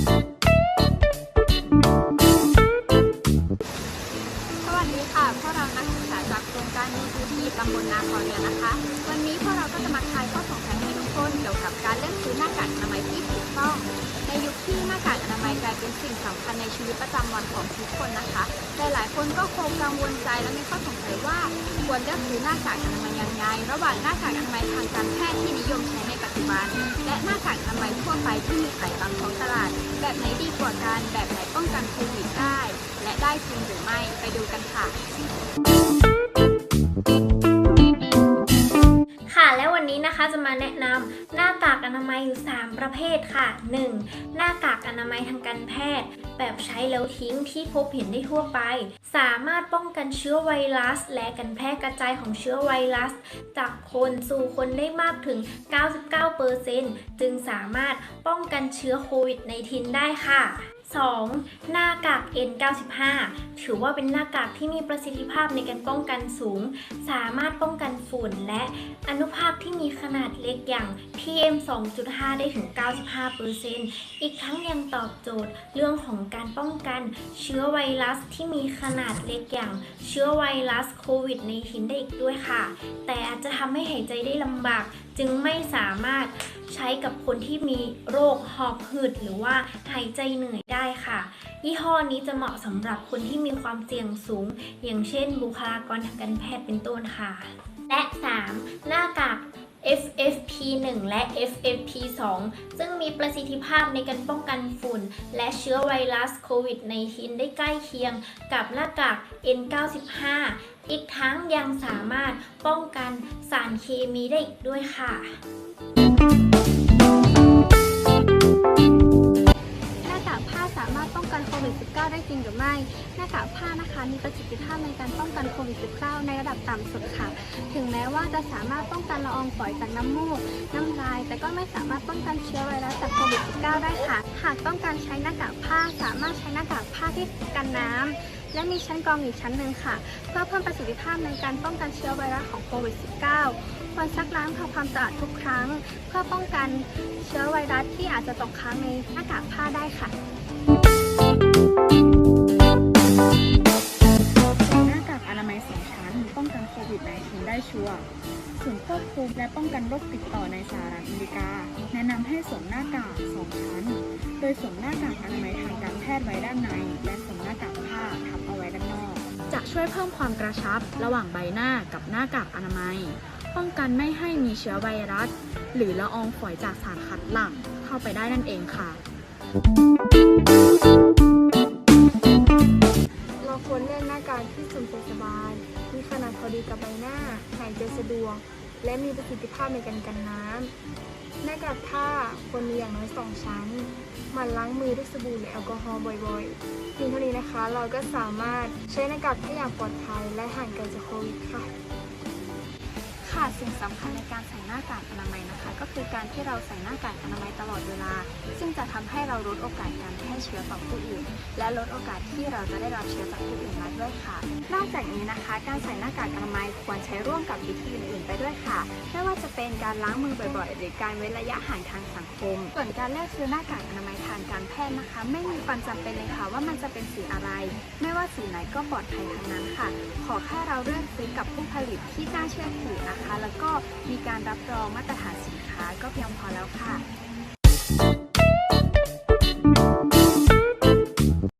สวัสดีค่ะ พวกเรานักศึกษาจากโครงการนี้คือที่ตำบลนาคอเรือนะคะ วันนี้พวกเราก็จะมาคายข้อสงสัยให้ทุกคนเกี่ยวกับการเลือกซื้อหน้ากากอนามัยที่ถูกต้อง ในยุคที่ สำคัญในชีวิตประจำวันของทุกคนนะคะ หลายๆ คนก็คงกังวลใจและมีข้อสงสัยว่าควรเลือกซื้อหน้ากากอนามัยยังไง ระหว่างหน้ากากอนามัยทางการแพทย์ที่นิยมใช้ในปัจจุบัน และหน้ากากอนามัยทั่วไปที่มีขายตามท้องตลาด แบบไหนดีกว่ากันแบบไหนป้องกันโควิดได้ และได้จริงหรือไม่ไปดูกันค่ะค่ะ อนามัยอยู่ 3 ประเภทค่ะ 1. หน้ากากอนามัยทางการแพทย์ แบบใช้แล้วทิ้งที่พบเห็นได้ทั่วไป สามารถป้องกันเชื้อไวรัส และการแพร่กระจายของเชื้อไวรัส จากคนสู่คนได้มากถึง 99%จึงสามารถป้องกันเชื้อโควิดในทินได้ค่ะ 2. หน้ากาก N95 ถือว่าเป็นหน้ากากที่มีประสิทธิภาพในการป้องกันสูง สามารถป้องกันฝุ่นและอนุภาคที่มีขนาดเล็กอย่าง PM 2.5 ได้ถึง 95%อีกทั้งยังตอบโจทย์เรื่องของการป้องกันเชื้อไวรัสที่มีขนาดเล็กอย่าง เชื้อไวรัสโควิดในทินได้อีกด้วยค่ะ แต่อาจจะทำให้หายใจได้ลำบากจึงไม่สามารถใช้กับคนที่มีโรคหอบหืดหรือว่าหายใจเหนื่อยได้ค่ะ ยี่ห้อนี้จะเหมาะสำหรับคนที่มีความเสี่ยงสูง อย่างเช่น บุคลากรทางการแพทย์เป็นต้นค่ะ และ 3. หน้าก 1 และ FFP2 ซึ่งมีประสิทธิภาพในการป้องกันฝุ่น และเชื้อไวรัสโควิด -19 ได้ใกล้เคียงกับหน้ากาก N95 อีกทั้งยังสามารถป้องกันสารเคมีได้อีกด้วยค่ะ สามารถป้องกันโควิด -19 ได้จริงหรือไม่หน้ากากผ้านะคะมีประสิทธิภาพในการป้องกันโควิด -19 ในระดับต่ำสุดค่ะ ถึงแม้ว่าจะสามารถป้องกันละอองฝอยจากน้ำมูก น้ำลาย แต่ก็ไม่สามารถป้องกันเชื้อไวรัสจากโควิด -19 ได้ค่ะ หากต้องการใช้หน้ากากผ้าสามารถใช้หน้ากากผ้าที่กันน้ำและมีชั้นกรองอีกชั้นหนึ่งค่ะ เพื่อเพิ่มประสิทธิภาพในการป้องกันเชื้อไวรัสของโควิด -19 ควรซักล้างทำความสะอาดทุกครั้ง เพื่อป้องกันเชื้อไวรัสที่อาจจะตกค้างในหน้ากากผ้าได้ค่ะ ศูนย์ควบคุมและป้องกันโรคติดต่อในสหรัฐอเมริกา แนะนำให้สวมหน้ากากสองชั้น โดยสวมหน้ากากอนามัยทางการแพทย์ไว้ด้านใน และสวมหน้ากากผ้าทับเอาไว้ด้านนอก จะช่วยเพิ่มความกระชับ ระหว่างใบหน้ากับหน้ากากอนามัย ป้องกันไม่ให้มีเชื้อไวรัส หรือละอองฝอยจากสารคัดหลั่งเข้าไปได้นั่นเองค่ะเร ประสิทธิภาพในการกันน้ำหน้ากากผ้าควรมีอย่างน้อยสองชั้นหมั่นล้างมือด้วยสบู่หรือแอลกอฮอล์บ่อยๆเพียงเท่านี้นะคะ เราก็สามารถใช้หน้ากากได้อย่างปลอดภัยและห่างไกลจากโควิดค่ะ ค่ะสิ่งสำคัญในการใส่หน้ากากอนามัยนะคะ ก็คือการที่เราใส่หน้ากากอนามัยตลอดเวลา ซึ่งจะทำให้เราลดโอกาสการแพร่เชื้อต่อผู้อื่น และลดโอกาสที่เราจะได้รับเชื้อจากผู้อื่นมาด้วยค่ะ นอกจากนี้นะคะ การใส่หน้ากากอนามัยควรใช้ร่วมกับวิธีอื่นๆไปด้วยค่ะไม่ว่าจะเป็นการล้างมือบ่อยๆ หรือการเว้นระยะห่างทางสังคม ส่วนการเลือกซื้อหน้ากากอนามัยทางการแพทย์นะคะ ไม่มีความจำเป็นเลยค่ะว่ามันจะเป็นสีอะไร ไม่ว่าสีไหนก็ปลอดภัยทั้งนั้นค่ะ ขอแค่เราเลือกซื้อกับผู้ผลิตที่น่าเชื่อถือนะคะ แล้วก็มีการรับรองมาตรฐานสินค้าก็เพียงพอแล้วค่ะ